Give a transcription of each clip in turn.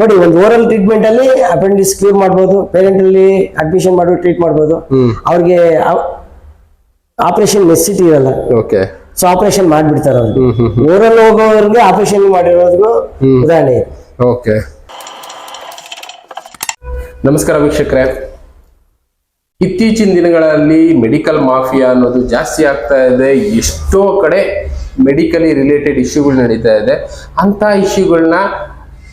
ನೋಡಿ ಒಂದು oral treatment ಅಲ್ಲಿ ಅಪೆಂಡಿಸ್ ಕ್ಲೀರ್ ಮಾಡಬಹುದು ಪೇರೆಂಟ್ ಅಲ್ಲಿ ಅಡ್ಮಿಷನ್ ಮಾಡಿ ಟ್ರೀಟ್ ಮಾಡಬಹುದು. ಅವ್ರಿಗೆ ಆಪರೇಷನ್ ನೆಸಿಟಿ ಇರಲ್ಲ. ಓಕೆ ಸೊ ಆಪರೇಷನ್ ಮಾಡ್ಬಿಡ್ತಾರೆ ಹ್ಮ್ ಓರಲ್ ಹೋಗೋರ್ಗೆ ಆಪರೇಷನ್ ಮಾಡಿರೋದ್ಗೂ ಉದಾಹರಣೆ. ಇದೆ. ಓಕೆ ನಮಸ್ಕಾರ ವೀಕ್ಷಕರೇ. ಇತ್ತೀಚಿನ ದಿನಗಳಲ್ಲಿ ಮೆಡಿಕಲ್ ಮಾಫಿಯಾ ಅನ್ನೋದು ಜಾಸ್ತಿ ಆಗ್ತಾ ಇದೆ. ಎಷ್ಟೋ ಕಡೆ ಮೆಡಿಕಲಿ ರಿಲೇಟೆಡ್ ಇಶ್ಯೂಗಳು ನಡೀತಾ ಇದೆ. ಅಂತ ಇಶ್ಯೂಗಳನ್ನ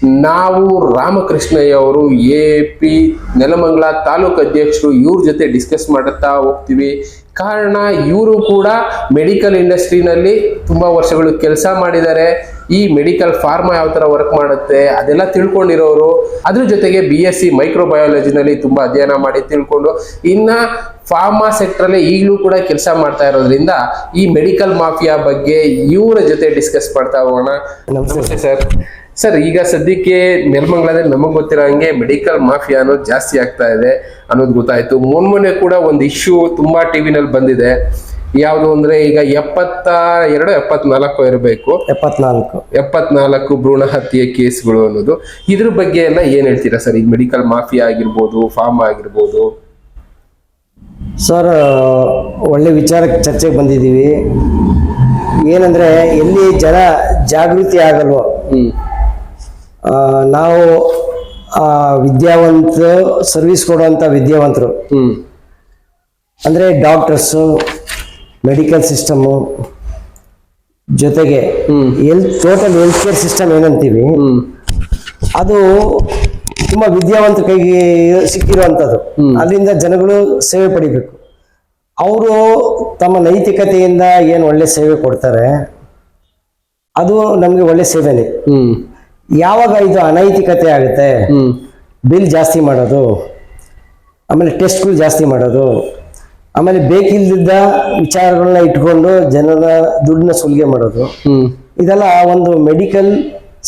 ನಾವು ರಾಮಕೃಷ್ಣಯ್ಯ ಅವರು ಎ ಪಿ ನೆಲಮಂಗಲ ತಾಲೂಕು ಅಧ್ಯಕ್ಷರು ಇವ್ರ ಜೊತೆ ಡಿಸ್ಕಸ್ ಮಾಡುತ್ತಾ ಹೋಗ್ತೀವಿ. ಕಾರಣ ಇವರು ಕೂಡ ಮೆಡಿಕಲ್ ಇಂಡಸ್ಟ್ರಿನಲ್ಲಿ ತುಂಬಾ ವರ್ಷಗಳು ಕೆಲಸ ಮಾಡಿದ್ದಾರೆ. ಈ ಮೆಡಿಕಲ್ ಫಾರ್ಮಾ ಯಾವ ಥರ ವರ್ಕ್ ಮಾಡುತ್ತೆ ಅದೆಲ್ಲ ತಿಳ್ಕೊಂಡಿರೋರು. ಅದ್ರ ಜೊತೆಗೆ ಬಿ ಎಸ್ ಸಿ ಮೈಕ್ರೋಬಯಾಲಜಿನಲ್ಲಿ ತುಂಬಾ ಅಧ್ಯಯನ ಮಾಡಿ ತಿಳ್ಕೊಂಡು ಇನ್ನ ಫಾರ್ಮಾ ಸೆಕ್ಟರ್ ಅಲ್ಲಿ ಈಗಲೂ ಕೂಡ ಕೆಲಸ ಮಾಡ್ತಾ ಇರೋದ್ರಿಂದ ಈ ಮೆಡಿಕಲ್ ಮಾಫಿಯಾ ಬಗ್ಗೆ ಇವರ ಜೊತೆ ಡಿಸ್ಕಸ್ ಮಾಡ್ತಾ ಹೋಗೋಣ. ನಮಸ್ತೆ ಸರ್ ಸರ್ ಈಗ ಸದ್ಯಕ್ಕೆ ನೆಲಮಂಗಲದಲ್ಲಿ ನಮಗೆ ಗೊತ್ತಿರೋ ಹಂಗೆ ಮೆಡಿಕಲ್ ಮಾಫಿಯಾ ಅನ್ನೋದು ಜಾಸ್ತಿ ಆಗ್ತಾ ಇದೆ ಅನ್ನೋದು ಗೊತ್ತಾಯ್ತು. ಮೊನ್ನೆ ಕೂಡ ಒಂದು ಇಶ್ಯೂ ತುಂಬಾ ಟಿವಿನಲ್ಲಿ ಬಂದಿದೆ. ಯಾವುದು ಅಂದ್ರೆ ಈಗ ಎಪ್ಪತ್ತ ಎರಡು ಎಪ್ಪತ್ನಾಲ್ಕು ಇರಬೇಕು. ಎಪ್ಪತ್ನಾಲ್ಕು. ಎಪ್ಪತ್ನಾಲ್ಕು ಭ್ರೂಣ ಹತ್ಯೆ ಕೇಸ್ಗಳು ಅನ್ನೋದು. ಇದ್ರ ಬಗ್ಗೆ ಎಲ್ಲ ಏನ್ ಹೇಳ್ತೀರಾ ಸರ್? ಈಗ ಮೆಡಿಕಲ್ ಮಾಫಿಯಾ ಆಗಿರ್ಬೋದು ಫಾರ್ಮ್ ಆಗಿರ್ಬೋದು. ಸರ್ ಒಳ್ಳೆ ವಿಚಾರಕ್ಕೆ ಚರ್ಚೆಗೆ ಬಂದಿದ್ದೀವಿ. ಏನಂದ್ರೆ ಎಲ್ಲಿ ಜನ ಜಾಗೃತಿ ಆಗಲ್ವೋ ನಾವು ಆ, ವಿದ್ಯಾವಂತ ಸರ್ವಿಸ್ ಕೊಡುವಂಥ ವಿದ್ಯಾವಂತರು. ಅಂದ್ರೆ ಡಾಕ್ಟರ್ಸು ಮೆಡಿಕಲ್ ಸಿಸ್ಟಮು ಜೊತೆಗೆ L health total health care system ಏನಂತೀವಿ ಅದು ತುಂಬಾ ವಿದ್ಯಾವಂತ ಕೈಗೆ ಸಿಕ್ಕಿರುವಂಥದ್ದು ಅಲ್ಲಿಂದ ಜನಗಳು ಸೇವೆ ಪಡಿಬೇಕು. ಅವರು ತಮ್ಮ ನೈತಿಕತೆಯಿಂದ ಏನು ಒಳ್ಳೆ ಸೇವೆ ಕೊಡ್ತಾರೆ ಅದು ನಮಗೆ ಒಳ್ಳೆ ಸೇವೆನೇ. ಯಾವಾಗ ಇದು ಅನೈತಿಕತೆ ಆಗುತ್ತೆ? ಬಿಲ್ ಜಾಸ್ತಿ ಮಾಡೋದು ಆಮೇಲೆ ಟೆಸ್ಟ್ಗಳು ಜಾಸ್ತಿ ಮಾಡೋದು ಆಮೇಲೆ ಬೇಕಿಲ್ದಿದ್ದ ವಿಚಾರಗಳನ್ನ ಇಟ್ಕೊಂಡು ಜನರ ದುಡ್ಡನ್ನ ಸುಲಿಗೆ ಮಾಡೋದು. ಇದೆಲ್ಲ ಒಂದು ಮೆಡಿಕಲ್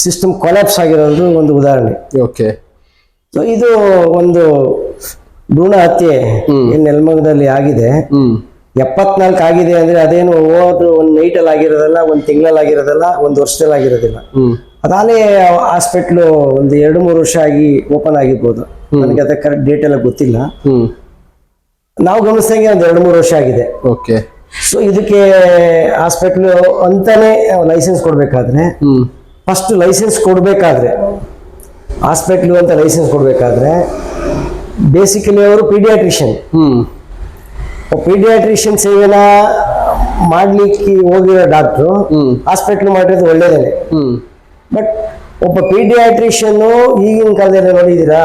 ಸಿಸ್ಟಮ್ ಕೊಲಾಪ್ಸ್ ಆಗಿರೋದು ಒಂದು ಉದಾಹರಣೆ. ಓಕೆ. ಸೊ ಇದು ಒಂದು ಭ್ರೂಣ ಹತ್ಯೆ ನೆಲಮಂಗದಲ್ಲಿ ಆಗಿದೆ. ಎಪ್ಪತ್ನಾಲ್ಕು ಆಗಿದೆ ಅಂದ್ರೆ ಅದೇನು ಓದು ಒಂದು ನೈಟಲ್ಲಿ ಆಗಿರೋದಲ್ಲ ಒಂದು ತಿಂಗಳಲ್ಲಿ ಆಗಿರೋದಲ್ಲ ಒಂದು ವರ್ಷದಲ್ಲಿ ಆಗಿರೋದಿಲ್ಲ ಅದಾನೇ ಹಾಸ್ಪಿಟ್ಲು ಒಂದು ಎರಡು ಮೂರು ವರ್ಷ ಆಗಿ ಓಪನ್ ಆಗಿರ್ಬೋದು. ನನಗೆ ಅದ ಕರೆಕ್ಟ್ ಡೇಟ್ ಎಲ್ಲ ಗೊತ್ತಿಲ್ಲ. ನಾವು ಗಮನಿಸಿದಂಗೆ ಒಂದು ಎರಡು ಮೂರು ವರ್ಷ ಆಗಿದೆ. ಓಕೆ. ಸೊ ಇದಕ್ಕೆ ಹಾಸ್ಪಿಟ್ಲು ಅಂತಾನೆ ಲೈಸೆನ್ಸ್ ಕೊಡಬೇಕಾದ್ರೆ ಫಸ್ಟ್ ಲೈಸೆನ್ಸ್ ಕೊಡಬೇಕಾದ್ರೆ ಹಾಸ್ಪಿಟ್ಲು ಅಂತ ಲೈಸೆನ್ಸ್ ಕೊಡಬೇಕಾದ್ರೆ ಬೇಸಿಕಲಿ ಅವರು ಪೀಡಿಯಾಟ್ರಿಷಿಯನ್ ಹ್ಮ್. ಪೀಡಿಯಾಟ್ರಿಷಿಯನ್ ಸೇವೆನ ಮಾಡ್ಲಿಕ್ಕೆ ಹೋಗಿರೋ ಡಾಕ್ಟ್ರು ಹಾಸ್ಪಿಟ್ಲು ಮಾಡಿರೋದು ಒಳ್ಳೇದೇನೆ. ಬಟ್ ಒಬ್ಬ ಪೀಡಿಯಾಟ್ರಿಷಿಯನ್ ಈಗಿನ ಕಾಲದಲ್ಲಿ ನೋಡಿದ್ದೀರಾ?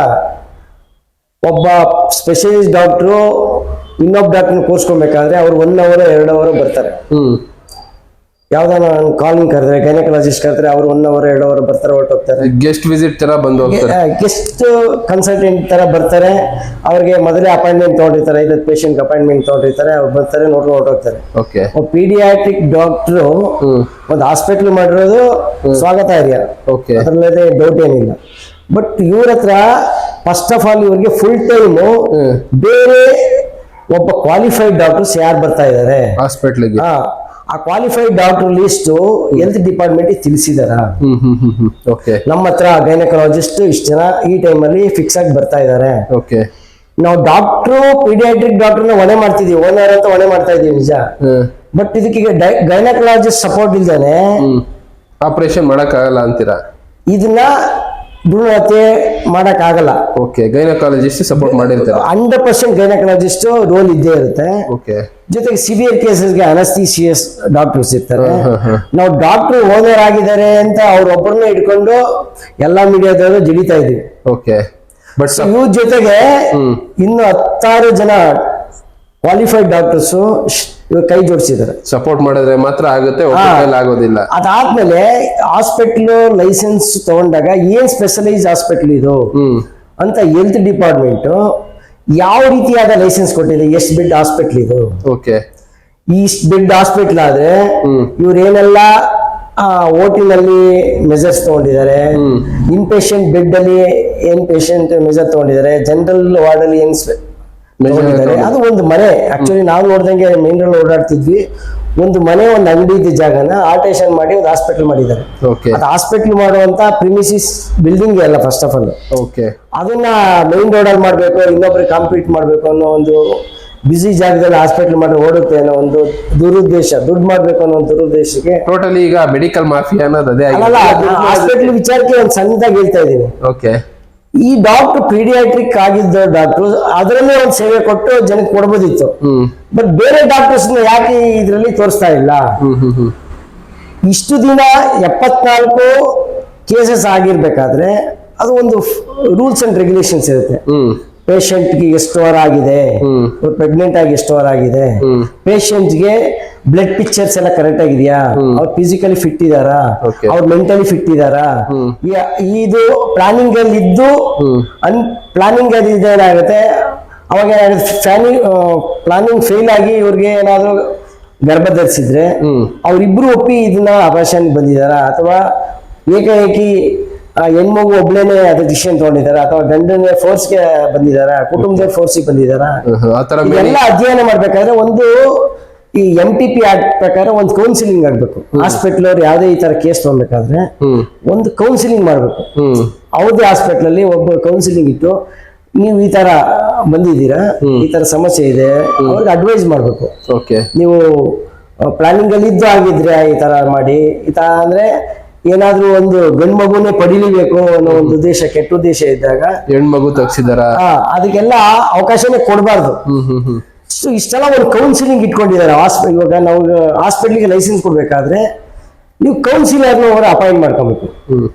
ಒಬ್ಬ ಸ್ಪೆಷಲಿಸ್ಟ್ ಡಾಕ್ಟ್ರು ಇನ್ನೊಬ್ಬ ಡಾಕ್ಟರ್ನ ಕೂರಿಸ್ಕೊಬೇಕಾದ್ರೆ ಅವ್ರು ಒನ್ ಅವರ್, ಎರಡು ಅವರ್ ಬರ್ತಾರೆ. ಯಾವ್ದಾನ ಕಾಲಿಂಗ್ ಕರೆದ್ರೆ ಗೈನಕಾಲಜಿಸ್ಟ್ ಕರೆದ್ರೆ ಅವ್ರು ಒನ್ ಅವರ್ ಎರಡು ಅವರ್ ಬರ್ತಾರೆ ಹೊರಟೋಗ್ತಾರೆ. ಗೆಸ್ಟ್ ವಿಸಿಟ್ ತರ ಬಂದು ಹೋಗ್ತಾರೆ. ಗೆಸ್ಟ್ ಕನ್ಸಲ್ಟೆಂಟ್ ತರ ಬರ್ತಾರೆ. ಅವ್ರಿಗೆ ಮೊದಲೇ ಅಪಾಯಿಂಟ್ಮೆಂಟ್ ತಗೊಂಡಿರ್ತಾರೆ ಐದತ್ತು ಪೇಷಂಟ್ ಅಪಾಯಿಂಟ್ಮೆಂಟ್ ತಗೊಂಡಿರ್ತಾರೆ ಅವ್ರು ಬರ್ತಾರೆ ನೋಡ್ಕೊಂಡು ಹೊರಟೋಗ್ತಾರೆ. ಓಕೆ ಪೀಡಿಯಾಟ್ರಿಕ್ ಡಾಕ್ಟ್ರು ಒಂದು ಹಾಸ್ಪಿಟ್ಲ್ ಮಾಡಿರೋದು ಸ್ವಾಗತ ಇದೆಯಾ ಓಕೆ ಅದರಲ್ಲದೆ ಡೌಟ್ ಏನಿಲ್ಲ. ಬಟ್ ಇವ್ರ ಹತ್ರ ಫಸ್ಟ್ ಆಫ್ ಆಲ್ ಇವ್ರಿಗೆ ಫುಲ್ ಟೈಮು ಬೇರೆ ಒಬ್ಬ ಕ್ವಾಲಿಫೈಡ್ ಡಾಕ್ಟರ್ಸ್ ಯಾರು ಬರ್ತಾ ಇದ್ದಾರೆ ಹಾಸ್ಪಿಟ್ಲಿಗೆ ಆ qualified doctor list health department ತಿಳಿಸಿದಾರ. ನಮ್ಮ ಹತ್ರ ಗೈನಕಾಲಜಿಸ್ಟ್ ಇಷ್ಟು ಜನ ಈ ಟೈಮಲ್ಲಿ ಫಿಕ್ಸ್ ಆಗಿ ಬರ್ತಾ ಇದ್ದಾರೆ ಓಕೆ ನಾವು ಡಾಕ್ಟ್ರು ಪೀಡಿಯಾಟ್ರಿಕ್ ಡಾಕ್ಟರ್ನ ಹೊಣೆ ಮಾಡ್ತಿದೀವಿ. ಓನರ್ ಅಂತ ಹೊಣೆ ಮಾಡ್ತಾ ಇದೀವಿ ನಿಜ. ಬಟ್ ಇದಕ್ಕೆ ಗೈನಕಾಲಜಿಸ್ಟ್ ಸಪೋರ್ಟ್ ಇಲ್ದಾನೆ ಆಪರೇಷನ್ ಆಪರೇಷನ್ ಮಾಡಕ್ಕಾಗಲ್ಲ ಅಂತೀರಾ? ಇದನ್ನ ಭ್ರೂಣ ಹತ್ಯೆ ಮಾಡಕ್ ಆಗಲ್ಲ ಓಕೆ ಗೈನಕಾಲಜಿಸ್ಟ್ ಸಪೋರ್ಟ್ ಮಾಡಿರ್ತಾರೆ. ಹಂಡ್ರೆಡ್ ಪರ್ಸೆಂಟ್ ಗೈನಕಾಲಜಿಸ್ಟ್ ರೋಲ್ ಇದ್ದೇ ಇರುತ್ತೆ. ಓಕೆ ಜೊತೆಗೆ ಸಿವಿಯರ್ ಕೇಸಸ್ಗೆ ಅನಸ್ತೀಸಿಯಸ್ ಡಾಕ್ಟರ್ಸ್ ಇರ್ತಾರೆ. ಹಾ, ಹಾ. ನಾವು ಡಾಕ್ಟರ್ ಓನರ್ ಆಗಿದ್ದಾರೆ ಅಂತ ಅವ್ರೊಬ್ಬರನ್ನ ಇಟ್ಕೊಂಡು ಎಲ್ಲಾ ಮೀಡಿಯಾದವರು ಜಿಡಿತಾ ಇದೀವಿ ಓಕೆ ಬಟ್ ಇವ್ರ ಜೊತೆಗೆ ಇನ್ನು ಹತ್ತಾರು ಜನ ಕ್ವಾಲಿಫೈಡ್ ಡಾಕ್ಟರ್ಸ್ ಇವ್ರು ಕೈ ಜೋಡಿಸಿದ್ದಾರೆ. ಸಪೋರ್ಟ್ ಮಾಡಿದ್ರೆ ಮಾತ್ರ ಆಗುತ್ತೆ ಆಗೋದಿಲ್ಲ. ಅದಾದ್ಮೇಲೆ ಹಾಸ್ಪಿಟ್ಲ್ ಲೈಸೆನ್ಸ್ ತಗೊಂಡಾಗ ಏನ್ ಸ್ಪೆಷಲೈಸ್ ಹಾಸ್ಪಿಟ್ಲ್ ಇದು? ಅಂತ ಹೆಲ್ತ್ ಡಿಪಾರ್ಟ್ಮೆಂಟ್ ಯಾವ ರೀತಿಯಾದ ಲೈಸೆನ್ಸ್ ಕೊಟ್ಟಿದೆ ಎಷ್ಟು ಬೆಡ್ ಹಾಸ್ಪಿಟ್ಲ್ ಇದು? ಓಕೆ ಇಷ್ಟು ಬೆಡ್ ಹಾಸ್ಪಿಟ್ಲ್ ಆದ್ರೆ. ಇವ್ರೇನೆಲ್ಲ ಓಟಿನಲ್ಲಿ ಮೆಜರ್ಸ್ ತಗೊಂಡಿದ್ದಾರೆ. ಇನ್ ಪೇಷಂಟ್ ಬೆಡ್ ಅಲ್ಲಿ ಏನ್ ಪೇಷಂಟ್ ಮೆಜರ್ ತಗೊಂಡಿದ್ದಾರೆ ಜನರಲ್ ವಾರ್ಡ್ ಅಲ್ಲಿ ಏನ್ ಅದು ಒಂದು ಮನೆ. ಆಕ್ಚುಲಿ ನಾವು ನೋಡ್ದಂಗೆ ಮೇನ್ ರೋಡ್ ಓಡಾಡ್ತಿದ್ವಿ. ಒಂದು ಮನೆ ಒಂದು ಅಂಗಡಿ ಇದ್ದ ಜಾಗನ ಆಲ್ಟೇಷನ್ ಮಾಡಿ ಒಂದು ಹಾಸ್ಪಿಟಲ್ ಮಾಡಿದ್ದಾರೆ. ಅದು ಹಾಸ್ಪಿಟಲ್ ಮಾಡುವಂತ ಪ್ರಿಮಿಸಿಸ್ ಬಿಲ್ಡಿಂಗ್ ಅಲ್ಲ ಫಸ್ಟ್ ಆಫ್ ಆಲ್ ಓಕೆ ಅದನ್ನ ರೋಡ್ ಅಲ್ಲಿ ಮಾಡ್ಬೇಕು ಇನ್ನೊಬ್ರಿಗೆ ಕಾಂಪೀಟ್ ಮಾಡ್ಬೇಕು ಅನ್ನೋ ಒಂದು ಬಿಸಿ ಜಾಗದಲ್ಲಿ ಹಾಸ್ಪಿಟಲ್ ಮಾಡಿ ಓಡುತ್ತೆ ಅನ್ನೋ ಒಂದು ದುರುದ್ದೇಶ ದುಡ್ಡು ಮಾಡ್ಬೇಕು ಅನ್ನೋ ಒಂದು ದುರುದ್ದೇಶಕ್ಕೆ ಟೋಟಲಿ ಈಗ ಮೆಡಿಕಲ್ ಮಾಫಿಯಾ ಅನ್ನೋದು ಅದೇ ಹಾಸ್ಪಿಟಲ್ ವಿಚಾರಕ್ಕೆ ಒಂದು ಸಣ್ಣದಾಗಿ ಹೇಳ್ತಾ ಇದ್ದೀನಿ. ಓಕೆ ಈ ಡಾಕ್ಟರ್ ಪೀಡಿಯಾಟ್ರಿಕ್ ಆಗಿದ್ದ ಡಾಕ್ಟರ್ ಅದರಲ್ಲೇ ಒಂದು ಸೇವೆ ಕೊಟ್ಟು ಜನಕ್ಕೆ ಕೊಡ್ಬೋದಿತ್ತು. ಬಟ್ ಬೇರೆ ಡಾಕ್ಟರ್ಸ್ ಯಾಕೆ ಇದರಲ್ಲಿ ತೋರಿಸ್ತಾ ಇಲ್ಲ? ಇಷ್ಟು ದಿನ ಎಪ್ಪತ್ನಾಲ್ಕು ಕೇಸಸ್ ಆಗಿರ್ಬೇಕಾದ್ರೆ ಅದು ಒಂದು ರೂಲ್ಸ್ ಅಂಡ್ ರೆಗ್ಯುಲೇಷನ್ಸ್ ಇರುತ್ತೆ. ಪೇಷಂಟ್ಗೆ ಎಷ್ಟು ಅವರ್ ಆಗಿದೆ. ಪ್ರೆಗ್ನೆಂಟ್ ಆಗಿ ಎಷ್ಟು ಅವರ್ ಆಗಿದೆ. ಪೇಷಂಟ್ಗೆ ಬ್ಲಡ್ ಪಿಕ್ಚರ್ಸ್ ಎಲ್ಲ ಕರೆಕ್ಟ್ ಆಗಿದೆಯಾ? ಅವ್ರು ಫಿಸಿಕಲಿ ಫಿಟ್ ಇದಾರಾ ಅವ್ರ ಮೆಂಟಲಿ ಫಿಟ್ ಇದಾರಾ ಇದು ಪ್ಲಾನಿಂಗ್ ಅಲ್ಲಿ ಇದ್ದು. ಅನ್ ಪ್ಲಾನಿಂಗ್ ಅಲ್ಲಿ ಇದೇನಾಗುತ್ತೆ ಅವಾಗ ಏನಾಗುತ್ತೆ? ಪ್ಲಾನಿಂಗ್ ಪ್ಲಾನಿಂಗ್ ಫೇಲ್ ಆಗಿ ಇವ್ರಿಗೆ ಏನಾದ್ರು ಗರ್ಭ ಧರಿಸಿದ್ರೆ ಅವ್ರಿಬ್ರು ಒಪ್ಪಿ ಇದನ್ನ ಆಪರೇಷನ್ ಬಂದಿದಾರ ಅಥವಾ ಏಕಾಏಕಿ ಆ ಹೆಣ್ಮಗು ಒಬ್ಳೇನೆ ಅದು ಡಿಸಿಷನ್ ತಗೊಂಡಿದಾರ ಅಥವಾ ಗಂಡನ ಫೋರ್ಸ್ಗೆ ಬಂದಿದಾರ ಕುಟುಂಬದ ಫೋರ್ಸಿಗೆ ಬಂದಿದಾರ ಇದೆಲ್ಲ ಅಧ್ಯಯನ ಮಾಡ್ಬೇಕಾದ್ರೆ ಒಂದು ಈ ಎಂ ಟಿ ಪಿ ಆಕ್ಟ್ ಪ್ರಕಾರ ಒಂದು ಕೌನ್ಸಿಲಿಂಗ್ ಆಗ್ಬೇಕು. ಹಾಸ್ಪಿಟಲ್ ಅವ್ರು ಯಾವ್ದೇ ಈ ತರ ಕೇಸ್ ತಗೊಬೇಕಾದ್ರೆ ಒಂದು ಕೌನ್ಸಿಲಿಂಗ್ ಮಾಡ್ಬೇಕು. ಅವ್ರದೇ ಹಾಸ್ಪಿಟಲ್ ಅಲ್ಲಿ ಒಬ್ಬ ಕೌನ್ಸಿಲಿಂಗ್ ಇಟ್ಟು ನೀವು ಈ ತರ ಬಂದಿದ್ದೀರಾ? ಈ ತರ ಸಮಸ್ಯೆ ಇದೆ. ಅವ್ರಿಗೆ ಅಡ್ವೈಸ್ ಮಾಡ್ಬೇಕು. ಓಕೆ ನೀವು ಪ್ಲಾನಿಂಗ್ ಅಲ್ಲಿ ಇದ್ದು ಆಗಿದ್ರೆ ಈ ತರ ಮಾಡಿ. ಈ ತರ ಅಂದ್ರೆ ಏನಾದ್ರೂ ಒಂದು ಗಂಡ್ ಮಗುನೇ ಪಡಿಲಿಬೇಕು ಅನ್ನೋ ಒಂದು ಉದ್ದೇಶ ಕೆಟ್ಟ ಉದ್ದೇಶ ಇದ್ದಾಗ ಹೆಣ್ಮಗು ತಗ್ಸಿದಾರ? ಅದಕ್ಕೆಲ್ಲ ಅವಕಾಶನೇ ಕೊಡಬಾರ್ದು. ಹ್ಮ್ ಹ್ಮ್ ಹ್ಮ್. ಸೊ ಇಷ್ಟೆಲ್ಲ ಒಂದು ಕೌನ್ಸಿಲಿಂಗ್ ಇಟ್ಕೊಂಡಿದ್ದಾರೆ. ಆಸ್ಪ ಇವಾಗ ನಾವು ಹಾಸ್ಪಿಟ್ಲಿಗೆ ಲೈಸೆನ್ಸ್ ಕೊಡ್ಬೇಕಾದ್ರೆ ನೀವು ಕೌನ್ಸಿಲರ್ನ ಅವರು ಅಪಾಯಿಂಟ್ ಮಾಡ್ಕೊಬೇಕು.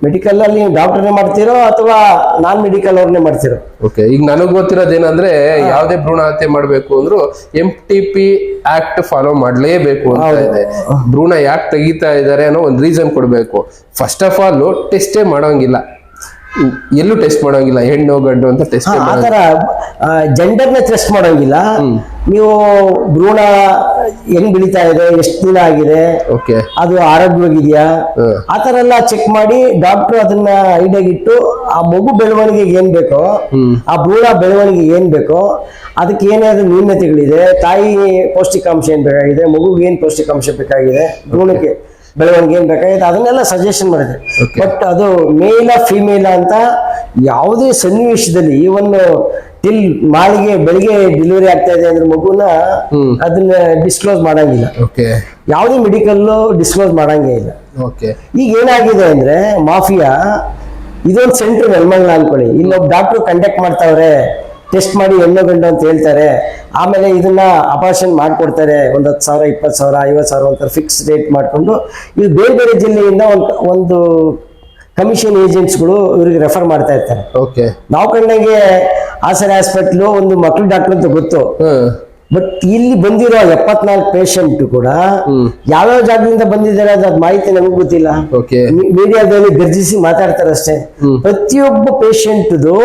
ಮೆಡಿಕಲ್ ಅಲ್ಲಿ ನೀವು ಡಾಕ್ಟರ್ನೇ ಮಾಡ್ತೀರೋ ಅಥವಾ ನಾನ್ ಮೆಡಿಕಲ್ ಅವ್ರನ್ನೇ ಮಾಡ್ತೀರೋ? ಓಕೆ ಈಗ ನನಗ್ ಗೊತ್ತಿರೋದೇನಂದ್ರೆ ಯಾವುದೇ ಭ್ರೂಣ ಹತ್ಯೆ ಮಾಡಬೇಕು ಅಂದ್ರು M T P act follow ಮಾಡಲೇಬೇಕು ಅಂತ ಇದೆ. ಭ್ರೂಣ ಯಾಕೆ ತೆಗಿತಾ ಇದಾರೆ ಅನ್ನೋ ಒಂದು ರೀಸನ್ ಕೊಡಬೇಕು. ಫಸ್ಟ್ ಆಫ್ ಆಲ್ ಟೆಸ್ಟೇ ಮಾಡೋಂಗಿಲ್ಲ. ಎಲ್ಲೂ ಟೆಸ್ಟ್ ಮಾಡೋಂಗಿಲ್ಲ ಹೆಣ್ಣು ಗಂಡು ಅಂತ ಟೆಸ್ಟ್ ಆ ನ ಜೆಂಡರ್ನ ಟೆಸ್ಟ್ ಮಾಡೋಂಗಿಲ್ಲ ನೀವು ಭ್ರೂಣ ಹೆಂಗ್ ಬೆಳೀತಾ ಇದೆ ಎಷ್ಟು ದಿನ ಆಗಿದೆ ಓಕೆ ಅದು ಆರೋಗ್ಯವಾಗಿದೆಯಾ. ಆ ತರ ಎಲ್ಲ ಚೆಕ್ ಮಾಡಿ ಡಾಕ್ಟರ್ ಅದನ್ನ ಐಡಿಯಾಗಿಟ್ಟು ಆ ಮಗು ಬೆಳವಣಿಗೆಗೆ ಏನ್ ಬೇಕೋ ಆ ಭ್ರೂಣ ಬೆಳವಣಿಗೆಗೆ ಏನ್ ಬೇಕೋ ಅದಕ್ಕೆ ಏನಾದ್ರು ನ್ಯೂನತೆಗಳಿದೆ ತಾಯಿ ಪೌಷ್ಟಿಕಾಂಶ ಏನ್ ಬೇಕಾಗಿದೆ ಮಗುಗೆ ಏನ್ ಪೌಷ್ಟಿಕಾಂಶ ಬೇಕಾಗಿದೆ ಭ್ರೂಣಕ್ಕೆ ಬೆಳವಣಿಗೆ ಏನ್ ಬೇಕಾಗಿತ್ತು ಅದನ್ನೆಲ್ಲ ಸಜೆಷನ್ ಮಾಡಿದೆ. ಬಟ್ ಅದು ಮೇಲ ಫಿಮೇಲ ಅಂತ ಯಾವುದೇ ಸನ್ನಿವೇಶದಲ್ಲಿ ಈವನ್ ಟಿಲ್ ಮಾಳಿಗೆ ಬೆಳಿಗ್ಗೆ ಡೆಲಿವರಿ ಆಗ್ತಾ ಇದೆ ಅಂದ್ರೆ ಮಗುನ ಅದನ್ನ ಡಿಸ್ಕ್ಲೋಸ್ ಮಾಡಂಗಿಲ್ಲ. ಯಾವುದೇ ಮೆಡಿಕಲ್ ಡಿಸ್ಕ್ಲೋಸ್ ಮಾಡಂಗೇ ಇಲ್ಲ. ಈಗ ಏನಾಗಿದೆ ಅಂದ್ರೆ ಮಾಫಿಯಾ ಇದೊಂದು ಸೆಂಟರ್ ನೆಲ್ಮಂಗ್ಲ ಅನ್ಕೊಳ್ಳಿ. ಇಲ್ಲೊಬ್ಬ ಡಾಕ್ಟರ್ ಕಂಡಕ್ಟ್ ಮಾಡ್ತಾವ್ರೆ ಟೆಸ್ಟ್ ಮಾಡಿ ಹೆಣ್ಣು ಗಂಡು ಅಂತ ಹೇಳ್ತಾರೆ. ಆಮೇಲೆ ಇದನ್ನ ಅಪಾರ್ಷನ್ ಮಾಡಿಕೊಡ್ತಾರೆ. ಒಂದು ಹತ್ತು ಸಾವಿರ ಇಪ್ಪತ್ತು ಸಾವಿರ ಐವತ್ತು ಸಾವಿರ ಅಂತ ಫಿಕ್ಸ್ ರೇಟ್ ಮಾಡಿಕೊಂಡು ಇದು ಬೇರೆ ಬೇರೆ ಜಿಲ್ಲೆಯಿಂದ ಒಂದು ಒಂದು ಕಮಿಷನ್ ಏಜೆಂಟ್ಸ್ಗಳು ಇವ್ರಿಗೆ ರೆಫರ್ ಮಾಡ್ತಾ ಇರ್ತಾರೆ. ಓಕೆ ನಾವು ಕಂಡಂಗೆ ಹಾಸನ ಹಾಸ್ಪಿಟ್ಲು ಒಂದು ಮಕ್ಳು ಡಾಕ್ಟರ್ ಅಂತ ಗೊತ್ತು. ಬಟ್ ಇಲ್ಲಿ ಬಂದಿರೋ ಎಪ್ಪತ್ನಾಲ್ಕು ಪೇಷಂಟ್ ಕೂಡ ಯಾವ್ಯಾವ ಜಾಗದಿಂದ ಬಂದಿದ್ದಾರೆ ಅದ್ ಮಾಹಿತಿ ನಮಗ್ ಗೊತ್ತಿಲ್ಲ. ಓಕೆ ಮೀಡಿಯಾದಲ್ಲಿ ಗರ್ಜಿಸಿ ಮಾತಾಡ್ತಾರೆ ಅಷ್ಟೇ. ಪ್ರತಿಯೊಬ್ಬ ಪೇಷಂಟ್ದು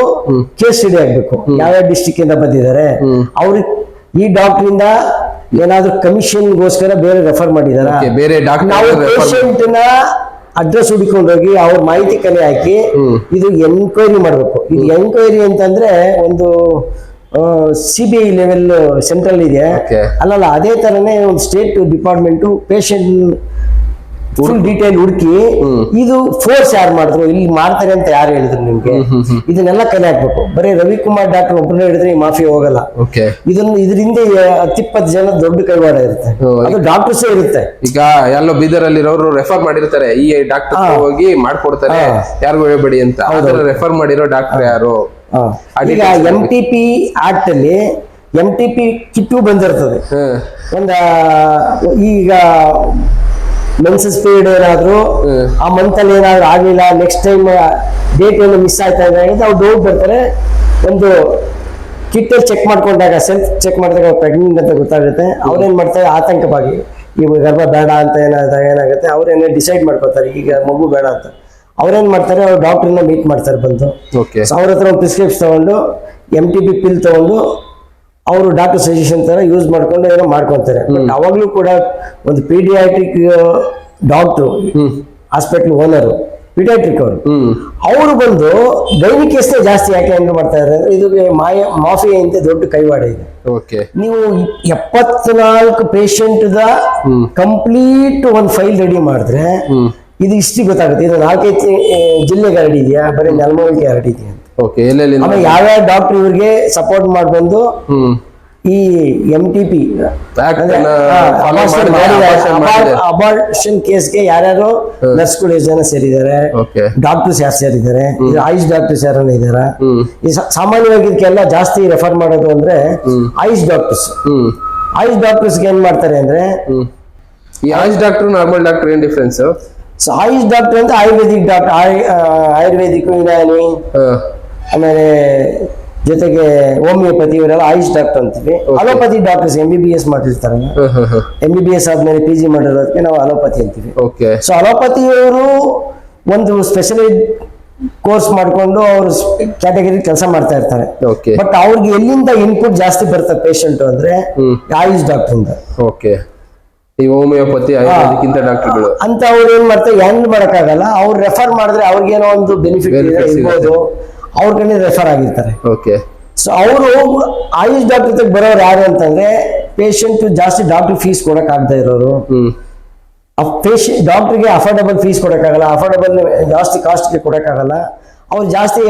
ಕೇಸ್ ಸ್ಟಡಿ ಆಗ್ಬೇಕು. ಯಾವ್ಯಾವ ಡಿಸ್ಟಿಕ್ ಇಂದ ಬಂದಿದ್ದಾರೆ. ಅವ್ರಿಗೆ ಈ ಡಾಕ್ಟರ್ ಇಂದ ಏನಾದ್ರು ಕಮಿಷನ್ಗೋಸ್ಕರ ಬೇರೆ ರೆಫರ್ ಮಾಡಿದಾರ? ಬೇರೆ ನಾವು ಡಾಕ್ಟರ್ ಪೇಷಂಟ್ನ ಅಡ್ರೆಸ್ ಹುಡುಕೊಂಡೋಗಿ ಅವ್ರ ಮಾಹಿತಿ ಕಲೆ ಹಾಕಿ ಇದು ಎನ್ಕ್ವೈರಿ ಮಾಡ್ಬೇಕು. ಇದು ಎನ್ಕ್ವೈರಿ ಅಂತಂದ್ರೆ ಒಂದು C B I level central ಇದೆ. ಅಲ್ಲಲ್ಲ ಅದೇ ತರನೇ ಒಂದು state department patient full detail ಹುಡುಕಿ ಇದು ಫೋರ್ಸ್ ಯಾರು ಮಾಡಿದ್ರು ಇಲ್ಲಿ ಮಾಡ್ತಾರೆ ಅಂತ ಯಾರು ಹೇಳಿದ್ರು ನಿಮ್ಗೆ? ಇದನ್ನೆಲ್ಲ ಕಲೆ ಹಾಕ್ಬೇಕು ಬರೀ ರವಿಕುಮಾರ್ ಡಾಕ್ಟರ್ ಒಬ್ಬರೇ ಹೇಳಿದ್ರೆ ಈ ಮಾಫಿ ಹೋಗಲ್ಲ. ಓಕೆ ಇದನ್ನ ಇದರಿಂದ ಹತ್ತಿಪ್ಪತ್ತು ಜನ ದೊಡ್ಡ ಕೈವಾಡ ಇರುತ್ತೆ. ಅದು ಡಾಕ್ಟರ್ಸೇ ಇರುತ್ತೆ. ಈಗ ಎಲ್ಲೋ ಬೀದರಲ್ಲಿರೋರು ರೆಫರ್ ಮಾಡಿರ್ತಾರೆ ಈ ಡಾಕ್ಟರ್ ಹೋಗಿ ಮಾಡ್ಕೊಡ್ತಾರೆ ಯಾರಿಗೂ ಹೇಳ್ಬೇಡಿ ಅಂತ. ರೆಫರ್ ಮಾಡಿರೋ ಡಾಕ್ಟರ್ ಯಾರು. ಈಗ ಎಂ ಟಿ ಪಿ ಆಕ್ಟ್ ಅಲ್ಲಿ ಎಂ ಟಿ ಪಿ ಕಿಟ್ಟು ಬಂದಿರ್ತದೆ. ಒಂದ ಈಗ ಮೆನ್ಸ್ ಪೀರಿಯಡ್ ಏನಾದ್ರು ಆ ಮಂತ್ ಅಲ್ಲಿ ಏನಾದ್ರು ಆಗಿಲ್ಲ ನೆಕ್ಸ್ಟ್ ಟೈಮ್ ಡೇಟ್ ಏನು ಮಿಸ್ ಆಯ್ತಾ ಇದೆ ಅವ್ರು ಡೌಟ್ ಬರ್ತಾರೆ. ಒಂದು ಕಿಟ್ ಚೆಕ್ ಮಾಡ್ಕೊಂಡಾಗ ಸೆಲ್ಫ್ ಚೆಕ್ ಮಾಡಿದಾಗ ಪ್ರೆಗ್ನೆಂಟ್ ಅಂತ ಗೊತ್ತಾಗುತ್ತೆ. ಅವ್ರೇನ್ ಮಾಡ್ತಾರೆ ಆತಂಕವಾಗಿ ಈ ಗರ್ಭ ಬೇಡ ಅಂತ ಏನಾದ ಏನಾಗುತ್ತೆ ಅವ್ರೇನೇ ಡಿಸೈಡ್ ಮಾಡ್ಕೊತಾರೆ ಈಗ ಮಗು ಬೇಡ ಅಂತ. ಅವ್ರೇನ್ ಮಾಡ್ತಾರೆ ಅವ್ರು ಡಾಕ್ಟರ್ನ ಮೀಟ್ ಮಾಡ್ತಾರೆ ಬಂದು. ಓಕೆ ಅವ್ರ ಹತ್ರ ಒಂದು ಪ್ರಿಸ್ಕ್ರಿಪ್ಷನ್ ತಗೊಂಡು ಎಂ ಟಿ ಬಿ ಪಿಲ್ ತಗೊಂಡು ಅವರು ಡಾಕ್ಟರ್ ಸಜೆಷನ್ ತರ ಯೂಸ್ ಮಾಡ್ಕೊಂಡು ಏನೋ ಮಾಡ್ಕೊಂತಾರೆ. ಬಟ್ ಅವಾಗ್ಲೂ ಕೂಡ ಒಂದು paediatric doctor hospital owner paediatric ಅವರು. ಅವರು ಬಂದು ದೈನಿಕ ಜಾಸ್ತಿ ಯಾಕೆ ಹ್ಯಾಂಡಲ್ ಮಾಡ್ತಾ ಇದ್ದಾರೆ ಇದು ಮಾಯ ಮಾಫಿಯಾ ಅಂತ ದೊಡ್ಡ ಕೈವಾಡ ಇದೆ. ಓಕೆ ನೀವು ಎಪ್ಪತ್ನಾಲ್ಕು ಪೇಷಂಟ್ ಕಂಪ್ಲೀಟ್ ಒಂದು ಫೈಲ್ ರೆಡಿ ಮಾಡಿದ್ರೆ ಇದು ಇಷ್ಟು ಗೊತ್ತಾಗುತ್ತೆ. ಇದು ನಾಲ್ಕೈದು ಜಿಲ್ಲೆಗೆ ಹರಡಿದ್ಯಾ ಬರೀ ನೆಲಮೂಲಿಗೆ ಹರಡಿದ್ಯಾ ಅಂತ. ಓಕೆ ಆಮೇಲೆ ಯಾವ್ಯಾವ ಡಾಕ್ಟರ್ ಇವ್ರಿಗೆ ಸಪೋರ್ಟ್ ಮಾಡ್ಬಂದು ಈ ಎಂ ಟಿ ಪಿ. ಅಬಾರ್ಷನ್ ಕೇಸ್ಗೆ ಯಾರ್ಯಾರು ನರ್ಸ್ಗಳು ಜನ ಸೇರಿದ್ದಾರೆ ಓಕೆ. ಡಾಕ್ಟರ್ಸ್ ಯಾರು ಸೇರಿದ್ದಾರೆ ಆಯುಷ್ ಡಾಕ್ಟರ್ಸ್ ಯಾರನ್ನ ಇದಾರ ಸಾಮಾನ್ಯವಾಗಿ ಇದಕ್ಕೆಲ್ಲ ಜಾಸ್ತಿ ರೆಫರ್ ಮಾಡೋದು ಅಂದ್ರೆ ಆಯುಷ್ ಡಾಕ್ಟರ್ಸ್ ಆಯುಷ್ ಡಾಕ್ಟರ್ಸ್ಗೆ ಏನ್ ಮಾಡ್ತಾರೆ ಅಂದ್ರೆ ಈ ಆಯುಷ್ ಡಾಕ್ಟರ್ ನಾರ್ಮಲ್ ಡಾಕ್ಟರ್ ಏನ್ ಡಿಫ್ರೆನ್ಸ್ ಸೊ ಆಯುಷ್ ಡಾಕ್ಟರ್ ಅಂತ ಆಯುರ್ವೇದಿಕ್ ಡಾಕ್ಟರ್ ಆಯುರ್ವೇದಿಕ್ ಯುನಾನಿ ಆಮೇಲೆ ಜೊತೆಗೆ ಹೋಮಿಯೋಪತಿ ಇವರೆಲ್ಲ ಆಯುಷ್ ಡಾಕ್ಟರ್ ಅಂತೀವಿ. Allopathy doctors M B B S ಮಾಡಿರ್ತಾರೆ ಎಂ ಬಿ ಬಿ ಎಸ್ ಆದ್ಮೇಲೆ ಪಿ ಜಿ ಮಾಡಿರೋದಕ್ಕೆ ನಾವು ಅಲೋಪತಿ ಅಂತೀವಿ. ಓಕೆ ಸೊ ಅಲೋಪತಿಯವರು ಒಂದು ಸ್ಪೆಷಲೈಸ್ ಕೋರ್ಸ್ ಮಾಡಿಕೊಂಡು ಅವರು ಕ್ಯಾಟಗರಿ ಕೆಲಸ ಮಾಡ್ತಾ ಇರ್ತಾರೆ. ಓಕೆ ಬಟ್ ಅವ್ರಿಗೆ ಎಲ್ಲಿಂದ ಇನ್ಪುಟ್ ಜಾಸ್ತಿ ಬರ್ತದೆ ಪೇಷಂಟ್ ಅಂದ್ರೆ. ಆಯುಷ್ ಡಾಕ್ಟರ್ ಇಂದ. ಓಕೆ ಈ ಹೋಮಿಯೋಪತಿ ಆಯುರ್ವೇದಿಕ್ಕಿಂತ ಡಾಕ್ಟರ್ಗಳು. ಅಂತ ಅವ್ರು ಏನ್ ಮಾಡ್ತಾರೆ ಹೆಂಗ್ ಮಾಡಕ್ಕಾಗಲ್ಲ ಅವ್ರು ರೆಫರ್ ಮಾಡಿದ್ರೆ ಅವ್ರಿಗೇನೋ ಒಂದು ಬೆನಿಫಿಟ್ ಇರ್ಬೋದು. ಅವ್ರ ಕಡೆ ರೆಫರ್ ಆಗಿರ್ತಾರೆ. ಓಕೆ. ಸೊ ಅವರು ಆಯುಷ್ ಡಾಕ್ಟರ್ ಬರೋರು ಯಾರು ಅಂತಂದ್ರೆ ಪೇಷಂಟ್ ಜಾಸ್ತಿ ಡಾಕ್ಟರ್ ಫೀಸ್ ಕೊಡಕ್ ಆಗದೆ ಇರೋರು. ಹ್ಮ್. ಪೇಷಂಟ್ ಡಾಕ್ಟರ್ಗೆ ಅಫೋರ್ಡಬಲ್ ಫೀಸ್ ಕೊಡಕ್ಕಾಗಲ್ಲ ಅಫೋರ್ಡಬಲ್ ಜಾಸ್ತಿ ಕಾಸ್ಟ್ಗೆ ಕೊಡಕ್ಕಾಗಲ್ಲ. ಅವ್ರು ಜಾಸ್ತಿ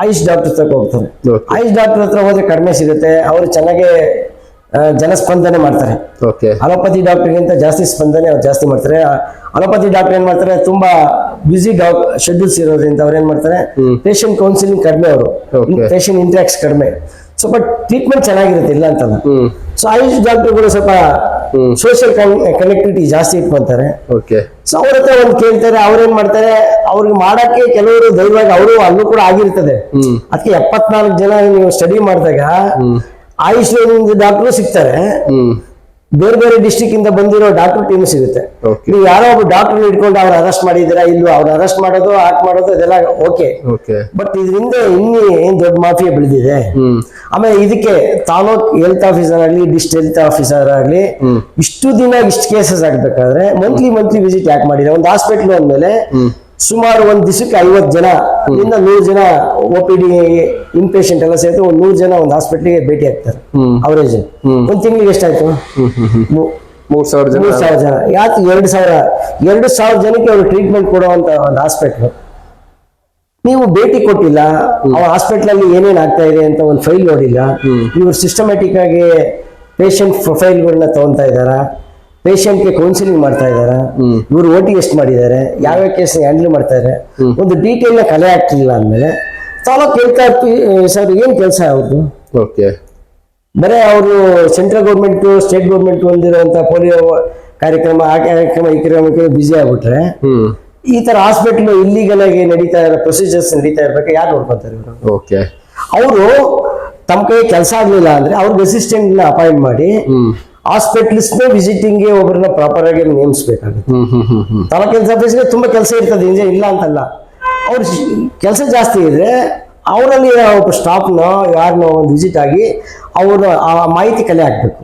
ಆಯುಷ್ ಡಾಕ್ಟರ್ ಹೋಗ್ತಾರೆ. Okay. ಆಯುಷ್ ಡಾಕ್ಟರ್ ಹತ್ರ ಹೋದ್ರೆ ಕಡಿಮೆ ಸಿಗುತ್ತೆ ಅವ್ರು ಚೆನ್ನಾಗಿ ಜನಸ್ಪಂದನೆ ಮಾಡ್ತಾರೆ. ಅಲೋಪತಿ ಡಾಕ್ಟರ್ಗಿಂತ ಜಾಸ್ತಿ ಸ್ಪಂದನೆ ಅವ್ರು ಜಾಸ್ತಿ ಮಾಡ್ತಾರೆ. ಅಲೋಪತಿ ಡಾಕ್ಟರ್ ಏನ್ ಮಾಡ್ತಾರೆ ತುಂಬಾ ಬ್ಯುಸಿ ಡಾಕ್ ಶೆಡ್ಯೂಲ್ಸ್ ಇರೋದ್ರಿಂದ ಅವ್ರು ಏನ್ ಮಾಡ್ತಾರೆ ಪೇಷಂಟ್ ಕೌನ್ಸಿಲಿಂಗ್ ಕಡಿಮೆ ಅವರು. ಪೇಷಂಟ್ ಇಂಟ್ರಾಕ್ಸ್ ಕಡಿಮೆ. ಸ್ವಲ್ಪ ಟ್ರೀಟ್ಮೆಂಟ್ ಚೆನ್ನಾಗಿರುತ್ತೆ ಇಲ್ಲ ಅಂತಲ್ಲ. ಸೊ ಆಯುಷ್ ಡಾಕ್ಟರ್ಗಳು ಸ್ವಲ್ಪ. ಸೋಷಿಯಲ್ ಕನೆಕ್ಟಿವಿಟಿ ಜಾಸ್ತಿ ಇಟ್ಕೊಂತಾರೆ. ಸೊ ಅವ್ರ ಹತ್ರ ಒಂದು ಕೇಳ್ತಾರೆ ಅವ್ರೇನ್ ಮಾಡ್ತಾರೆ ಅವ್ರಿಗೆ ಮಾಡಕ್ಕೆ ಕೆಲವರು ದೈವವಾಗಿ ಅವರು ಅಲ್ಲೂ ಕೂಡ ಆಗಿರ್ತದೆ. ಅದಕ್ಕೆ ಎಪ್ಪತ್ನಾಲ್ಕು ಜನ ನೀವು ಸ್ಟಡಿ ಮಾಡಿದಾಗ ಆಯುಷ್ ಡಾಕ್ಟರ್ ಸಿಗ್ತಾರೆ. ಬೇರೆ ಬೇರೆ ಡಿಸ್ಟಿಕ್ ಇಂದ ಬಂದಿರೋ ಡಾಕ್ಟರ್ ಟೀಮ್ ಸಿಗುತ್ತೆ. ನೀವು ಯಾರೋ ಒಬ್ಬ ಡಾಕ್ಟರ್ ಇಟ್ಕೊಂಡು ಅವ್ರ ಅರೆಸ್ಟ್ ಮಾಡಿದ್ದೀರಾ ಇಲ್ವಾ ಅವ್ರ ಅರೆಸ್ಟ್ ಮಾಡೋದು ಆಕ್ಟ್ ಮಾಡೋದು ಇದೆಲ್ಲ ಓಕೆ ಓಕೆ ಬಟ್ ಇದರಿಂದ ಇನ್ನೂ ಏನ್ ದೊಡ್ಡ ಮಾಫಿಯಾ ಬೆಳೆದಿದೆ? ಆಮೇಲೆ ಇದಕ್ಕೆ ತಾಲೂಕ್ ಹೆಲ್ತ್ ಆಫೀಸರ್ ಆಗಲಿ ಡಿಸ್ಟ್ ಹೆಲ್ತ್ ಆಫೀಸರ್ ಆಗಲಿ ಇಷ್ಟು ದಿನ ಇಷ್ಟು ಕೇಸಸ್ ಆಗ್ಬೇಕಾದ್ರೆ ಮಂತ್ಲಿ ಮಂತ್ಲಿ ವಿಸಿಟ್ ಯಾಕೆ ಮಾಡಿದ್ರೆ ಒಂದು ಹಾಸ್ಪಿಟ್ಲ್ ಅಂದ್ಮೇಲೆ ಸುಮಾರು ಒಂದ್ ದಿವಸಕ್ಕೆ ಐವತ್ತು ಜನ ಇಂದ ನೂರು ಜನ ಒ ಪಿ ಡಿ ಇನ್ಪೇಷಂಟ್ ಎಲ್ಲ ಸೇರಿದ್ರೆ ಒಂದು ನೂರು ಜನ ಒಂದು ಹಾಸ್ಪಿಟ್ಲಿಗೆ ಭೇಟಿ ಆಗ್ತಾರೆ. ಅವರೇಜ್ ಒಂದು ತಿಂಗಳಿಗೆ ಎಷ್ಟಾಯ್ತು? ಮೂರು ಸಾವಿರ ಜನ. ಮೂರು ಸಾವಿರ ಜನ. ಯಾಕೆ ಎರಡು ಸಾವಿರ? ಎರಡು ಸಾವಿರ ಜನಕ್ಕೆ ಅವರು ಟ್ರೀಟ್ಮೆಂಟ್ ಕೊಡುವಂತ ಒಂದು ಹಾಸ್ಪಿಟ್ಲ್ ನೀವು ಭೇಟಿ ಕೊಟ್ಟಿಲ್ಲ ಆ ಹಾಸ್ಪಿಟಲ್ ಅಲ್ಲಿ ಏನೇನ್ ಆಗ್ತಾ ಇದೆ ಅಂತ ಒಂದು ಫೈಲ್ ನೋಡಿಲ್ಲ. ಇವರು ಸಿಸ್ಟಮ್ಯಾಟಿಕ್ ಆಗಿ ಪೇಷಂಟ್ ಪ್ರೊಫೈಲ್ಗಳನ್ನ ತಗೊಂತಾ ಇದಾರ ಪೇಷಂಟ್ಗೆ ಕೌನ್ಸಿಲಿಂಗ್ ಮಾಡ್ತಾ ಇದಾರೆ. ಹ್ಮ್. ಇವರು ಓಟಿ ಎಷ್ಟು ಮಾಡಿದ್ದಾರೆ ಯಾವ ಕೇಸ್ ಹ್ಯಾಂಡಲ್ ಮಾಡ್ತಾ ಇದ್ದಾರೆ ಒಂದು ಡೀಟೇಲ್ನ ಕಲೆ ಆಗ್ತಿಲ್ಲ ಅಂದ್ಮೇಲೆ ತಾಲೂಕ್ ಹೇಳ್ತಾ ಇರ್ತೀವಿ ಸರ್ ಏನ್ ಕೆಲಸ ಅವ್ರದ್ದು ಓಕೆ. ಬರೀ ಅವರು ಸೆಂಟ್ರಲ್ ಗೌರ್ಮೆಂಟ್ ಸ್ಟೇಟ್ ಗೌರ್ಮೆಂಟ್ ಹೊಂದಿರುವಂತ ಪೋಲಿಯೋ ಕಾರ್ಯಕ್ರಮ ಆ ಕಾರ್ಯಕ್ರಮ ಈ ಕಾರ್ಯಕ್ರಮಕ್ಕೆ ಬ್ಯುಸಿ ಆಗ್ಬಿಟ್ರೆ ಈ ತರ ಹಾಸ್ಪಿಟಲ್ ಇಲ್ಲಿಗಲ್ ಆಗಿ ನಡೀತಾ ಇರೋ ಪ್ರೊಸೀಜರ್ಸ್ ನಡೀತಾ ಇರ್ಬೇಕು ಯಾರು ನೋಡ್ಕೊತಾರೆ ಇವರು? ಓಕೆ. ಅವರು ತಮ್ಮ ಕೈ ಕೆಲಸ ಆಗ್ಲಿಲ್ಲ ಅಂದ್ರೆ ಅವ್ರಿಗೆ ಅಸಿಸ್ಟೆಂಟ್ನ ಅಪಾಯಿಂಟ್ ಮಾಡಿ ಹ್ಮ್ ಹಾಸ್ಪಿಟಲ್ಸ್ ವಿಸಿಟಿಂಗ್ಗೆ ಒಬ್ಬರನ್ನ ಪ್ರಾಪರ್ ಆಗಿ ನೇಮಿಸ್ಬೇಕಾಗುತ್ತೆ ತಾಲೂಕ್ ಹೆಲ್ತ್ ಆಫೀಸ್ಗೆ ತುಂಬಾ ಕೆಲಸ ಇರ್ತದೆ ಹಿಂದೆ ಇಲ್ಲ ಅಂತಲ್ಲ. ಅವ್ರ ಕೆಲಸ ಜಾಸ್ತಿ ಇದ್ರೆ ಅವರಲ್ಲಿ ಒಬ್ಬ ಸ್ಟಾಫ್ನ ಯಾರನ್ನ ಒಂದು ವಿಸಿಟ್ ಆಗಿ ಅವ್ರ ಆ ಮಾಹಿತಿ ಕಲೆ ಹಾಕ್ಬೇಕು.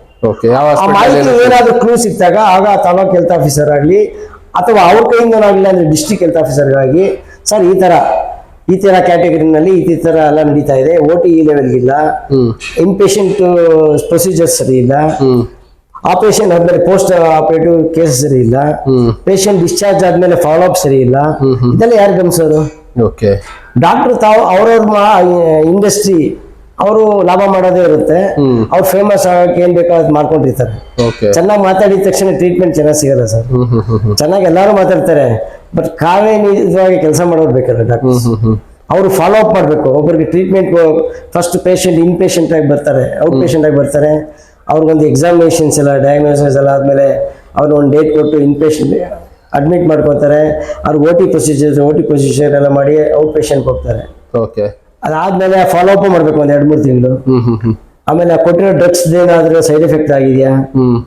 ಆ ಮಾಹಿತಿ ಏನಾದ್ರೂ ಕ್ಲೂ ಸಿಕ್ತಾಗ ಆಗ ತಾಲೂಕ್ ಹೆಲ್ತ್ ಆಫೀಸರ್ ಆಗಲಿ ಅಥವಾ ಅವ್ರ ಕೈಯಿಂದನಾಗಲಿ ಅಂದ್ರೆ ಡಿಸ್ಟಿಕ್ ಹೆಲ್ತ್ ಆಫೀಸರ್ ಆಗಿ ಸರ್ ಈ ತರ ಈ ತರ ಕ್ಯಾಟಗರಿನಲ್ಲಿ ಈ ತರ ಎಲ್ಲ ನಡೀತಾ ಇದೆ ಓ ಟಿ ಈ ಲೆವೆಲ್ಗಿಲ್ಲ ಹ್ಮ್. ಇನ್ಪೇಷಂಟ್ ಪ್ರೊಸೀಜರ್ ಸರಿ ಇಲ್ಲ. ಆಪರೇಷನ್ ಆದ್ಮೇಲೆ ಪೋಸ್ಟ್ ಆಪರೇಟಿವ್ ಕೇಸ್ ಸರಿ ಇಲ್ಲ. ಪೇಷಂಟ್ ಡಿಸ್ಚಾರ್ಜ್ ಆದ್ಮೇಲೆ ಫಾಲೋ ಅಪ್ ಸರಿ ಇಲ್ಲ. ಇದೆಲ್ಲ ಯಾರು ಗಮನಿಸೋರು ಓಕೆ ಡಾಕ್ಟರ್ ತಾವು ಅವ್ರವ್ರ ಇಂಡಸ್ಟ್ರಿ ಅವರು ಲಾಭ ಮಾಡೋದೇ ಇರುತ್ತೆ. ಅವ್ರು ಫೇಮಸ್ ಆಗಕ್ಕೆ ಏನ್ ಬೇಕೋ ಅದ್ ಮಾಡ್ಕೊಂಡಿರ್ತಾರೆ. ಓಕೆ ಚೆನ್ನಾಗಿ ಮಾತಾಡಿದ ತಕ್ಷಣ ಟ್ರೀಟ್ಮೆಂಟ್ ಚೆನ್ನಾಗಿ ಸಿಗಲ್ಲ ಸರ್. ಚೆನ್ನಾಗಿ ಎಲ್ಲರೂ ಮಾತಾಡ್ತಾರೆ. ಬಟ್ ಕಾವೇನಿವಾಗಿ ಕೆಲಸ ಮಾಡೋರು ಬೇಕಲ್ಲ ಡಾಕ್ಟರ್ ಅವರು ಫಾಲೋ ಅಪ್ ಮಾಡಬೇಕು. ಒಬ್ಬರಿಗೆ treatment first patient in patient ಆಗಿ ಬರ್ತಾರೆ ಔಟ್ ಪೇಷಂಟ್ ಆಗಿ ಬರ್ತಾರೆ. ಅವ್ರಿಗೊಂದು ಎಕ್ಸಾಮಿನೇಷನ್ಸ್ ಎಲ್ಲ ಡಯಾಗ್ನೋಸಿಸ್ ಎಲ್ಲ ಆದಮೇಲೆ ಅವ್ರು ಒಂದು ಡೇಟ್ ಕೊಟ್ಟು ಇನ್ ಪೇಷಂಟ್ ಅಡ್ಮಿಟ್ ಮಾಡ್ಕೊತಾರೆ ಅವ್ರಿಗೆ O T procedure O T procedure ಎಲ್ಲ ಮಾಡಿ ಔಟ್ ಪೇಷಂಟ್ ಹೋಗ್ತಾರೆ. ಓಕೆ ಅದಾದಮೇಲೆ ಫಾಲೋ ಅಪ್ ಮಾಡಬೇಕು ಒಂದು ಎರಡು ಮೂರು ತಿಂಗಳು. ಆಮೇಲೆ ಕೊಟ್ಟಿರೋ ಡ್ರಗ್ಸ್ ಏನಾದರೂ ಸೈಡ್ ಎಫೆಕ್ಟ್ ಆಗಿದೆಯಾ?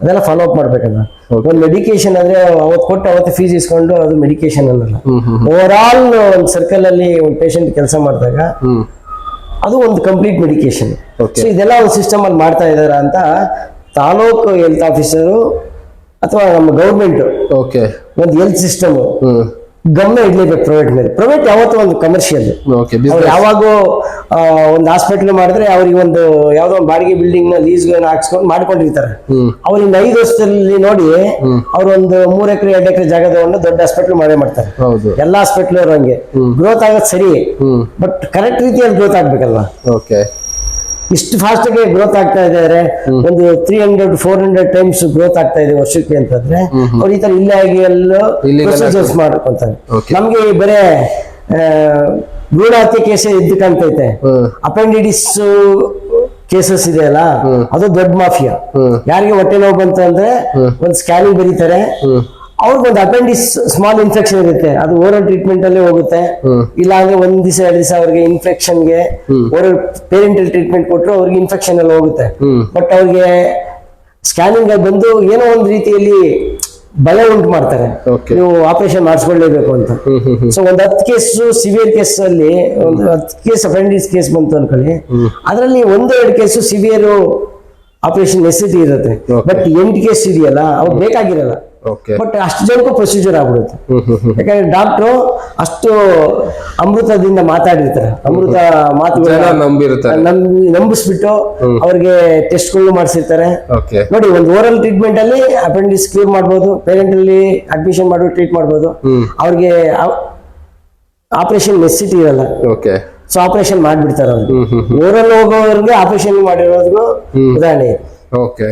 ಅದೆಲ್ಲ ಫಾಲೋ ಅಪ್ ಮಾಡ್ಬೇಕಲ್ಲ. ಒಂದು ಮೆಡಿಕೇಶನ್ ಅಂದ್ರೆ ಅವತ್ತು ಕೊಟ್ಟು ಅವತ್ತು ಫೀಸ್ ಇಸ್ಕೊಂಡು ಅದು ಮೆಡಿಕೇಶನ್ ಅನ್ನಲ್ಲ. ಓವರ್ ಆಲ್ ಒಂದು ಸರ್ಕಲ್ ಅಲ್ಲಿ ಒಂದು ಪೇಷಂಟ್ ಕೆಲಸ ಮಾಡಿದಾಗ ಅದು ಒಂದು ಕಂಪ್ಲೀಟ್ ಮೆಡಿಕೇಶನ್ ಓಕೆ ಸೊ ಇದೆಲ್ಲ ಒಂದು ಸಿಸ್ಟಮ್ ಅಲ್ಲಿ ಮಾಡ್ತಾ ಇದಾರ ಅಂತ ತಾಲೂಕು ಹೆಲ್ತ್ ಆಫೀಸರು ಅಥವಾ ನಮ್ಮ ಗೌರ್ಮೆಂಟ್ ಓಕೆ ಒಂದು ಹೆಲ್ತ್ ಸಿಸ್ಟಮ್ ಗಮನ ಇಡ್ಲೇಬೇಕು ಪ್ರೈವೇಟ್ ಮೇಲೆ. ಪ್ರೈವೇಟ್ ಯಾವತ್ತೂ ಒಂದು ಕಮರ್ಷಿಯಲ್ ಯಾವಾಗೂ ಒಂದು ಹಾಸ್ಪಿಟಲ್ ಮಾಡಿದ್ರೆ ಅವ್ರಿಗೆ ಒಂದು ಯಾವ್ದೋ ಒಂದು ಬಾಡಿಗೆ ಬಿಲ್ಡಿಂಗ್ನ ಲೀಸ್ ಹಾಕ್ಸ್ಕೊಂಡು ಮಾಡ್ಕೊಂಡಿರ್ತಾರೆ. ಅವ್ರಿಂದ ಐದು ವರ್ಷದಲ್ಲಿ ನೋಡಿ ಅವ್ರು ಒಂದು ಮೂರ್ ಎಕರೆ ಎರಡು ಎಕರೆ ಜಾಗ ತಗೊಂಡು ದೊಡ್ಡ ಹಾಸ್ಪಿಟಲ್ ಮಾಡೇ ಮಾಡ್ತಾರೆ. ಹೌದು. ಎಲ್ಲ ಹಾಸ್ಪಿಟಲ್ ಅವ್ರು ಹಂಗೆ. ಗ್ರೋತ್ ಆಗೋದು ಸರಿ ಬಟ್ ಕರೆಕ್ಟ್ ರೀತಿಯಲ್ಲಿ ಗ್ರೋತ್ ಆಗ್ಬೇಕಲ್ವಾ? ಓಕೆ ಇಷ್ಟು ಫಾಸ್ಟ್ ಆಗಿ ಗ್ರೋತ್ ಆಗ್ತಾ ಇದ್ದಾರೆ ಒಂದು three hundred four hundred times growth ಆಗ್ತಾ ಇದೆ ವರ್ಷಕ್ಕೆ ಅಂತಂದ್ರೆ. ಅವ್ರು ಈ ತರ ಇಲ್ಲೇ ಆಗಿ ಎಲ್ಲೋ ಪ್ರೊಸೀಜರ್ಸ್. ಮಾಡ್ಕೊಂತಾರೆ. ನಮ್ಗೆ ಬರೇ ಭ್ರೂಣ ಹತ್ಯೆ ಕೇಸ್ ಎದ್ದು ಕಾಣ್ತೈತೆ. ಅಪೆಂಡಿಟಿಸ್ ಕೇಸಸ್ ಕೇಸಸ್ ಇದೆಯಲ್ಲ ಅದು ದೊಡ್ಡ ಮಾಫಿಯಾ ಯಾರಿಗೆ ಹೊಟ್ಟೆ ನೋವು ಬಂತು ಅಂದ್ರೆ ಒಂದು ಸ್ಕ್ಯಾನಿಂಗ್ ಬರೀತಾರೆ. ಅವ್ರಿಗೊಂದು ಅಪೆಂಡಿಸ್ ಸ್ಮಾಲ್ ಇನ್ಫೆಕ್ಷನ್ ಇರುತ್ತೆ. ಅದು ಓರಲ್ ಟ್ರೀಟ್ಮೆಂಟ್ ಅಲ್ಲೇ ಹೋಗುತ್ತೆ. ಇಲ್ಲ ಅಂದ್ರೆ ಒಂದ್ ದಿವಸ ಎರಡು ದಿವಸ ಅವ್ರಿಗೆ ಇನ್ಫೆಕ್ಷನ್ಗೆ ಓರಲ್ ಪೇರೆಂಟಲ್ ಟ್ರೀಟ್ಮೆಂಟ್ ಕೊಟ್ಟರು ಅವ್ರಿಗೆ ಇನ್ಫೆಕ್ಷನ್ ಅಲ್ಲಿ ಹೋಗುತ್ತೆ. ಬಟ್ ಅವ್ರಿಗೆ ಸ್ಕ್ಯಾನಿಂಗ್ ಅಲ್ಲಿ ಬಂದು ಏನೋ ಒಂದ್ ರೀತಿಯಲ್ಲಿ ಭಯ ಉಂಟು ಮಾಡ್ತಾರೆ. ನೀವು ಆಪರೇಷನ್ ಮಾಡಿಸ್ಕೊಳ್ಳೇಬೇಕು ಅಂತ. ಸೊ ಒಂದ್ ಹತ್ತು ಕೇಸ್ ಸಿವಿಯರ್ ಕೇಸ್ ಅಲ್ಲಿ ಒಂದು ಹತ್ತು ಕೇಸ್ ಅಪೆಂಡಿಸ್ ಕೇಸ್ ಬಂತು ಅನ್ಕೊಳ್ಳಿ. ಅದರಲ್ಲಿ ಒಂದೆರಡು ಕೇಸ್ ಸಿವಿಯರ್ ಆಪರೇಷನ್ ನೆಸಿಟಿ ಇರುತ್ತೆ. ಬಟ್ ಎಂಟು ಕೇಸ್ ಇದೆಯಲ್ಲ ಅವ್ರು ಬೇಕಾಗಿರಲ್ಲ. ಬಟ್ ಅಷ್ಟು ಜನಕ್ಕೂ ಪ್ರೊಸೀಜರ್ ಆಗ್ಬಿಡುತ್ತೆ. ಯಾಕಂದ್ರೆ ಡಾಕ್ಟ್ರು ಅಷ್ಟು ಅಮೃತದಿಂದ ಮಾತಾಡಿರ್ತಾರೆ. ಅಮೃತ ಮಾತು ನಂಬಿರ್ತಾರೆ. ನಂಬಿಸ್ಬಿಟ್ಟು ಅವ್ರಿಗೆ ಟೆಸ್ಟ್ಗಳು ಮಾಡಿಸಿರ್ತಾರೆ. ನೋಡಿ ಒಂದು ಓರಲ್ ಟ್ರೀಟ್ಮೆಂಟ್ ಅಲ್ಲಿ ಅಪೆಂಡಿಸ್ ಕ್ಯೂರ್ ಮಾಡ್ಬೋದು ಪೇರೆಂಟ್ ಅಲ್ಲಿ ಅಡ್ಮಿಷನ್ ಮಾಡಿ ಟ್ರೀಟ್ ಮಾಡ್ಬೋದು. ಅವ್ರಿಗೆ ಆಪರೇಷನ್ ನೆಸಿಟಿ ಇರಲ್ಲ. ಓಕೆ ಸೊ ಆಪರೇಷನ್ ಮಾಡ್ಬಿಡ್ತಾರೆ ಅವ್ರಿಗೆ ಓರಲ್ ಹೋಗೋವ್ರಿಗೆ ಆಪರೇಷನ್ ಮಾಡಿರೋದ್ಗೂ ಉದಾಹರಣೆ. ಓಕೆ